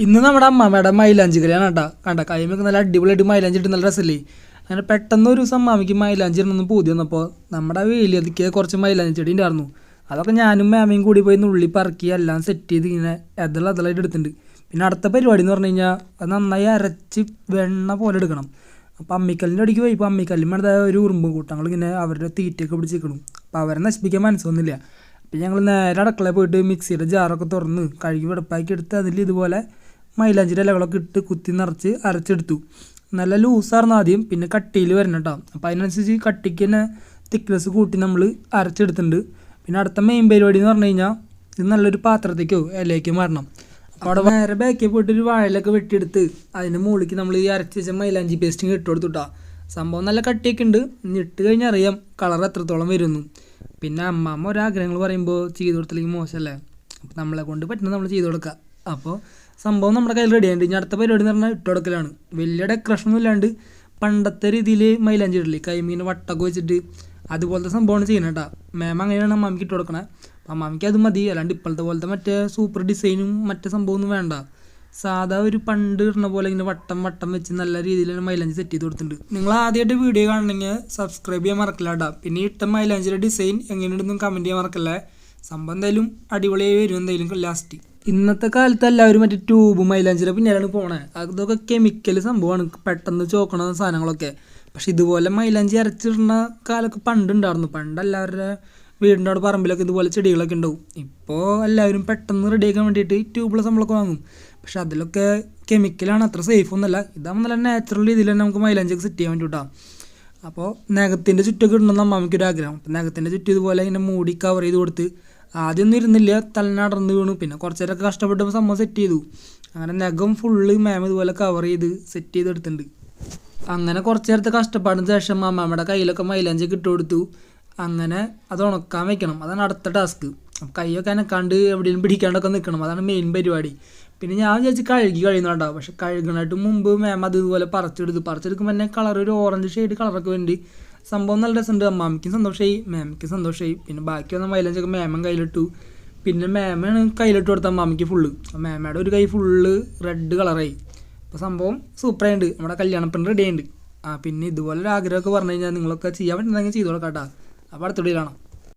ഇന്ന് നമ്മുടെ അമ്മമ്മയുടെ മൈലാഞ്ചി കളിയാണ് കേട്ടോ കണ്ട കൈമൊക്കെ നല്ല അടിപൊളിയായിട്ട് മൈലാഞ്ചി ഇട്ട് നല്ല രസമില്ലേ? അങ്ങനെ പെട്ടെന്ന് ഒരു ദിവസം അമ്മയ്ക്ക് മൈലാഞ്ചി ഇടണമെന്ന് പൂതി വന്നപ്പോൾ നമ്മുടെ വേലിയതിക്ക് കുറച്ച് മൈലാഞ്ചി ചെടി ഉണ്ടായിരുന്നു. അതൊക്കെ ഞാനും മാമയും കൂടി പോയി നുള്ളി പറക്കി എല്ലാം സെറ്റ് ചെയ്ത് ഇങ്ങനെ എതള എതളായിട്ട് എടുത്തിട്ടുണ്ട്. പിന്നെ അടുത്ത പരിപാടി എന്ന് പറഞ്ഞു കഴിഞ്ഞാൽ അത് നന്നായി അരച്ച് വെണ്ണ പോലെ എടുക്കണം. അപ്പോൾ അമ്മിക്കല്ലിന്റെ അടിക്ക് പോയി. ഇപ്പോൾ അമ്മിക്കല്ലിന് ഒരു ഉറുമ്പ് കൂട്ടങ്ങൾ ഇങ്ങനെ അവരുടെ തീറ്റയൊക്കെ പിടിച്ച് നിൽക്കണം അപ്പോൾ അവരെ നശിപ്പിക്കാൻ മനസ്സൊന്നുമില്ല. അപ്പം ഞങ്ങൾ നേരെ അടുക്കളയിൽ പോയിട്ട് മിക്സിയുടെ ജാറൊക്കെ തുറന്ന് കഴുകി വെടുപ്പാക്കി എടുത്ത് അതിൽ ഇതുപോലെ മൈലാഞ്ചിയുടെ ഇലകളൊക്കെ ഇട്ട് കുത്തി നിറച്ച് അരച്ചെടുത്തു. നല്ല ലൂസായിരുന്നു ആദ്യം പിന്നെ കട്ടിയിൽ വരണം കേട്ടോ അപ്പോൾ അതിനനുസരിച്ച് കട്ടിക്ക് തന്നെ തിക്നെസ് കൂട്ടി നമ്മൾ അരച്ചെടുത്തിട്ടുണ്ട്. പിന്നെ അടുത്ത മെയിൻ പരിപാടി എന്ന് പറഞ്ഞു കഴിഞ്ഞാൽ ഇത് നല്ലൊരു പാത്രത്തേക്കോ ഇലയ്ക്കോ മാറണം. അപ്പോൾ അവിടെ നേരെ ബാക്കിൽ പോയിട്ട് ഒരു വാഴയിലൊക്കെ വെട്ടിയെടുത്ത് അതിന്റെ മുകളിലേക്ക് നമ്മൾ ഈ അരച്ച് വെച്ച മൈലാഞ്ചി പേസ്റ്റിങ് ഇട്ട് കൊടുത്തുട്ടാ സംഭവം നല്ല കട്ടിയൊക്കെ ഉണ്ട്. ഇട്ട് കഴിഞ്ഞാൽ അറിയാം കളർ എത്രത്തോളം വരുന്നു പിന്നെ അമ്മമ്മ ഒരാഗ്രഹങ്ങൾ പറയുമ്പോൾ ചെയ്ത് കൊടുത്തില്ലെങ്കിൽ മോശമല്ലേ അപ്പോൾ നമ്മളെ കൊണ്ട് പറ്റുന്നത് നമ്മൾ ചെയ്ത് കൊടുക്കുക അപ്പോൾ സംഭവം നമ്മുടെ കയ്യിൽ റെഡി ആയിട്ട് ഇനി അടുത്ത പരിപാടി എന്ന് പറഞ്ഞാൽ ഇട്ട് കൊടുക്കലാണ് വലിയ ഡെക്കറേഷൻ ഒന്നും ഇല്ലാണ്ട് പണ്ടത്തെ രീതിയിൽ മൈലാഞ്ചി ഇടില്ലേ കൈമീനെ വട്ടൊക്കെ വെച്ചിട്ട് അതുപോലത്തെ സംഭവമാണ് ചെയ്യുന്നത് കേട്ടോ. മാം അങ്ങനെയാണ് അമ്മാമിക്ക് ഇട്ട് കൊടുക്കണേ അപ്പം അമ്മാമിക്ക് അത് മതി. അല്ലാണ്ട് ഇപ്പോഴത്തെ പോലത്തെ മറ്റേ സൂപ്പർ ഡിസൈനും മറ്റേ സംഭവമൊന്നും വേണ്ട. സാധാ ഒരു പണ്ട് ഇടുന്ന പോലെ ഇങ്ങനെ വട്ടം വട്ടം വെച്ച് നല്ല രീതിയിൽ മൈലാഞ്ചി സെറ്റ് ചെയ്ത് കൊടുത്തിട്ടുണ്ട്. നിങ്ങൾ ആദ്യമായിട്ട് വീഡിയോ കാണണമെങ്കിൽ സബ്സ്ക്രൈബ് ചെയ്യാൻ മറക്കില്ല കേട്ടോ. പിന്നെ ഇട്ട മൈലാഞ്ചിയുടെ ഡിസൈൻ എങ്ങനെയുണ്ടെന്നും കമന്റ് ചെയ്യാൻ മറക്കല്ലേ. സംഭവം എന്തായാലും അടിപൊളിയായി വരും. എന്തായാലും ലാസ്റ്റ് ഇന്നത്തെ കാലത്ത് എല്ലാവരും മറ്റേ ട്യൂബ് മൈലാഞ്ചിയുടെ പിന്നാലാണ് പോണേ. അതൊക്കെ കെമിക്കൽ സംഭവമാണ്. പെട്ടെന്ന് ചോക്കണ സാധനങ്ങളൊക്കെ. പക്ഷെ ഇതുപോലെ മൈലാഞ്ചി അരച്ചിടുന്ന കാലമൊക്കെ പണ്ടുണ്ടായിരുന്നു. പണ്ട് എല്ലാവരുടെ വീടിന്റെ അവിടെ പറമ്പിലൊക്കെ ഇതുപോലെ ചെടികളൊക്കെ ഉണ്ടാവും. ഇപ്പോൾ എല്ലാവരും പെട്ടെന്ന് റെഡിയാക്കാൻ വേണ്ടിയിട്ട് ട്യൂബുള്ള സംഭവമൊക്കെ വാങ്ങും. പക്ഷെ അതിലൊക്കെ കെമിക്കലാണ് അത്ര സേഫ് ഒന്നുമല്ല. ഇതാകുമ്പോൾ നല്ല നാച്ചുറൽ രീതിയിൽ തന്നെ നമുക്ക് മൈലാഞ്ചിയൊക്കെ സെറ്റ് ചെയ്യാൻ വേണ്ടിയിട്ടാണ് അപ്പോൾ നഖത്തിന്റെ ചുറ്റൊക്കെ ഇടണമെന്ന് അമ്മാമിക്ക് ഒരു ആഗ്രഹം അപ്പോൾ നഖത്തിന്റെ ചുറ്റും ഇതുപോലെ ഇങ്ങനെ മൂടി കവർ ചെയ്ത് കൊടുത്ത് ആദ്യമൊന്നും ഇരുന്നില്ല. തലനടന്ന് വീണു. പിന്നെ കുറച്ച് നേരമൊക്കെ കഷ്ടപ്പെട്ടപ്പോൾ സംഭവം സെറ്റ് ചെയ്തു. അങ്ങനെ നഖം ഫുള്ള് മാം ഇതുപോലെ കവർ ചെയ്ത് സെറ്റ് ചെയ്തെടുത്തിട്ടുണ്ട് അങ്ങനെ കുറച്ച് നേരത്തെ കഷ്ടപ്പാടിന് ശേഷം അമ്മാമ്മയുടെ കയ്യിലൊക്കെ മൈലാഞ്ചി ഇട്ട് കൊടുത്തു. അങ്ങനെ അത് ഉണക്കാൻ വെക്കണം. അതാണ് അടുത്ത ടാസ്ക് കൈയൊക്കെ അനക്കാണ്ട് എവിടെയും പിടിക്കാണ്ടൊക്കെ നിൽക്കണം അതാണ് മെയിൻ പരിപാടി. പിന്നെ ഞാൻ വിചാരിച്ച് കഴുകി കഴിയുന്നുണ്ടാവും പക്ഷെ കഴുകണായിട്ട് മുമ്പ് മാം അത് ഇതുപോലെ പറിച്ചെടുത്തു. പറിച്ചെടുക്കുമ്പോൾ തന്നെ കളർ ഒരു ഓറഞ്ച് ഷെയ്ഡ് കളറൊക്കെ വേണ്ടി സംഭവം നല്ല രസമുണ്ട്. അമ്മാമിക്കും സന്തോഷമായി മാമിക്കും സന്തോഷമായി പിന്നെ ബാക്കി വന്ന മൈലഞ്ചൊക്കെ മാമൻ കയ്യിലിട്ടു. പിന്നെ മാമയാണ് കയ്യിലിട്ട് കൊടുത്ത അമ്മാമിക്ക് ഫുള്ള് മാമയുടെ ഒരു കൈ ഫുള്ള് റെഡ് കളറായി അപ്പോൾ സംഭവം സൂപ്പറായിട്ടുണ്ട് നമ്മുടെ കല്യാണപ്പെണ്ണ് റെഡി ആയിട്ടുണ്ട് ആ പിന്നെ ഇതുപോലെ ഒരു ആഗ്രഹമൊക്കെ പറഞ്ഞു കഴിഞ്ഞാൽ നിങ്ങളൊക്കെ ചെയ്യാൻ പറ്റുന്നെങ്കിൽ ചെയ്തോളാം കേട്ടോ അപ്പോൾ അടുത്തോടെ കാണാം.